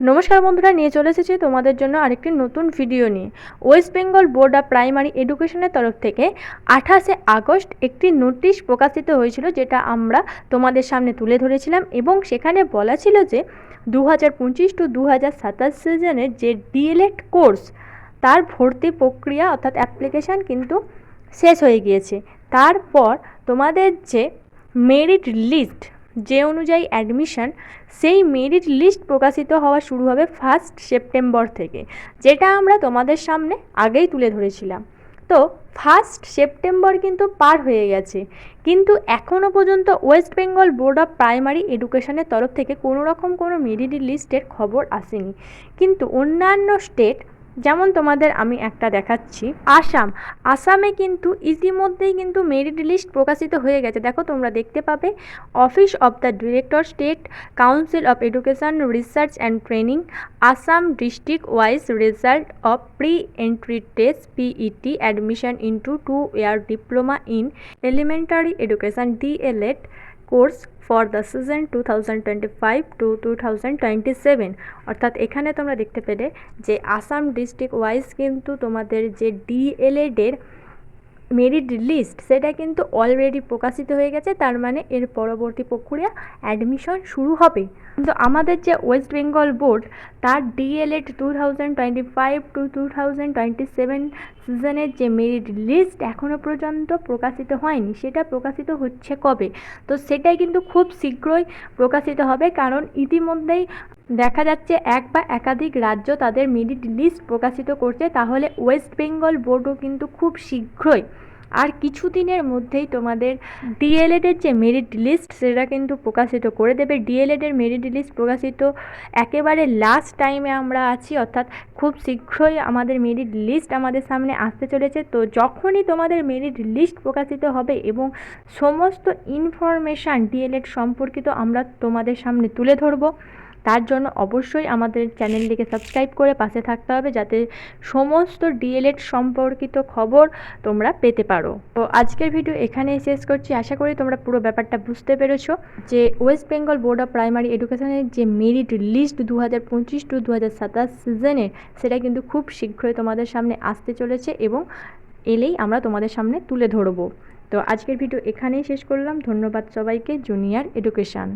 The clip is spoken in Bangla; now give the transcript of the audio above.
নমস্কার বন্ধুরা, নিয়ে চলে এসেছি তোমাদের জন্য আরেকটি নতুন ভিডিও নিয়ে। West Bengal board of primary এডুকেশনের তরফ থেকে আঠাশে আগস্ট একটি নোটিশ প্রকাশিত হয়েছিল, যেটা আমরা তোমাদের সামনে তুলে ধরেছিলাম এবং সেখানে বলা ছিল যে দু হাজার পঁচিশ টু দু হাজার সাতাশ সিজনের যে ডিএলএড কোর্স তার ভর্তি প্রক্রিয়া অর্থাৎ অ্যাপ্লিকেশান কিন্তু শেষ হয়ে গিয়েছে। তারপর তোমাদের যে মেরিট লিস্ট যে অনুযায়ী অ্যাডমিশন সেই মেরিট লিস্ট প্রকাশিত হওয়া শুরু হবে ফার্স্ট সেপ্টেম্বর থেকে, যেটা আমরা তোমাদের সামনে আগেই তুলে ধরেছিলাম। তো ফার্স্ট সেপ্টেম্বর কিন্তু পার হয়ে গেছে, কিন্তু এখনও পর্যন্ত West Bengal board of primary এডুকেশনের তরফ থেকে কোনো রকম কোনো মেরিট লিস্টের খবর আসেনি। কিন্তু অন্যান্য স্টেট যেমন তোমাদের আমি একটা দেখাচ্ছি। আসাম। আসামে কিন্তু ইতিমধ্যেই কিন্তু মেরিট লিস্ট প্রকাশিত হয়ে গেছে। দেখো, তোমরা দেখতে পাবে office of the director state, council of education, research and training, Assam district wise result of pre entry test, PET, admission into two year diploma in elementary education, DLEd course for the season two thousand twenty five to two thousand twenty seven. অর্থাৎ এখানে তোমরা দেখতে পেলে যে আসাম ডিস্ট্রিক্ট ওয়াইজ কিন্তু তোমাদের যে ডিএলএডের মেরিট লিস্ট সেটা কিন্তু অলরেডি প্রকাশিত হয়ে গেছে, তার মানে এর পরবর্তী প্রক্রিয়া অ্যাডমিশন শুরু হবে। কিন্তু আমাদের যে ওয়েস্ট বেঙ্গল বোর্ড তার DLEd two thousand twenty five to two thousand twenty seven সিজনের যে মেরিট লিস্ট এখনও পর্যন্ত প্রকাশিত হয়নি, সেটা প্রকাশিত হচ্ছে কবে? তো সেটাই কিন্তু খুব শীঘ্রই প্রকাশিত হবে, কারণ ইতিমধ্যেই দেখা যাচ্ছে এক বা একাধিক রাজ্য তাদের মেরিট লিস্ট প্রকাশিত করছে, তাহলে ওয়েস্ট বেঙ্গল বোর্ডও কিন্তু খুব শীঘ্রই, আর কিছু দিনের মধ্যেই তোমাদের ডিএলএডের যে মেরিট লিস্ট সেটা কিন্তু প্রকাশিত করে দেবে। ডিএলএডের মেরিট লিস্ট প্রকাশিত একেবারে লাস্ট টাইমে আমরা আছি, অর্থাৎ খুব শীঘ্রই আমাদের মেরিট লিস্ট আমাদের সামনে আসতে চলেছে। তো যখনই তোমাদের মেরিট লিস্ট প্রকাশিত হবে এবং সমস্ত ইনফরমেশান ডিএলএড সম্পর্কিত আমরা তোমাদের সামনে তুলে ধরবো। তার জন্য অবশ্যই আমাদের চ্যানেলটিকে সাবস্ক্রাইব করে পাশে থাকতে হবে যাতে সমস্ত ডিএলএড সম্পর্কিত খবর তোমরা পেতে পারো। তো আজকের ভিডিও এখানেই শেষ করছি। আশা করি তোমরা পুরো ব্যাপারটা বুঝতে পেরেছ যে West Bengal board of primary এডুকেশনের যে মেরিট লিস্ট দু হাজার পঁচিশ টু দু হাজার সাতাশ সেটা কিন্তু খুব শীঘ্রই তোমাদের সামনে আসতে চলেছে এবং এলেই আমরা তোমাদের সামনে তুলে ধরবো। তো আজকের ভিডিও এখানেই শেষ করলাম। ধন্যবাদ সবাইকে। Junior education